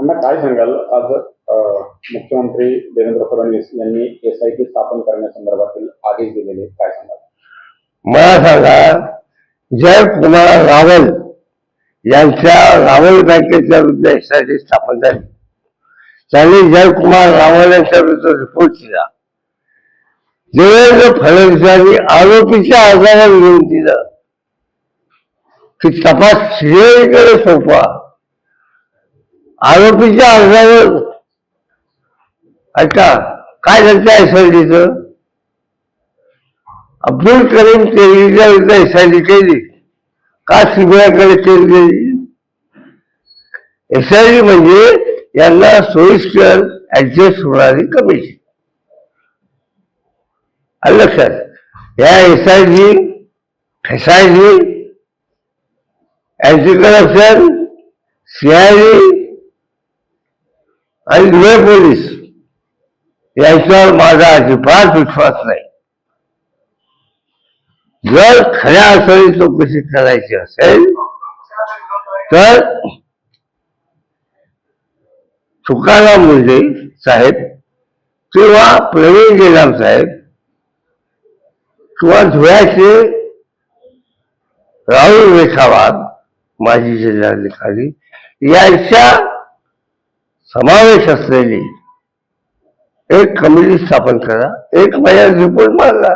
अण्णा काय सांगाल? आज मुख्यमंत्री देवेंद्र फडणवीस यांनी एस आय टी स्थापन करण्यासंदर्भातील आदेश दिलेले काय सांगाल? मला सांगा जयकुमार रावल यांच्या रावल बँकेच्या विरुद्ध टी स्थापन झाली त्यांनी जयकुमार रावल यांच्या विरुद्ध रिपोर्ट दिला देवेंद्र फडणवीसांनी आरोपीच्या अर्जावर घेऊन दिलं की तपास सीआयकडे सोपवा. आरोपीच्या अर्जावर अच्छा काय झालं त्या एसआयटीचं अब्दुल करीम तेलगीच्या विरुद्ध डी केली. का सीबीआयकडे केली गेली? डी म्हणजे यांना सोयीस्कर ऍडजस्ट होणारी कमिशन आलं लक्षात या SIT SIT anti corruption CID आणि धुळे पोलीस. यांच्यावर माझा अजिबात विश्वास नाही. जर खऱ्या अर्थाने चौकशी करायची असेल तर तुकाराम मुंडे साहेब किंवा प्रवीण जयराम साहेब किंवा धुळ्याचे राहुल रेखावाद माजी जिल्हाधिकारी यांच्या समावेश असलेली एक कमिटी स्थापन करा एक महिन्यात रिपोर्ट मारला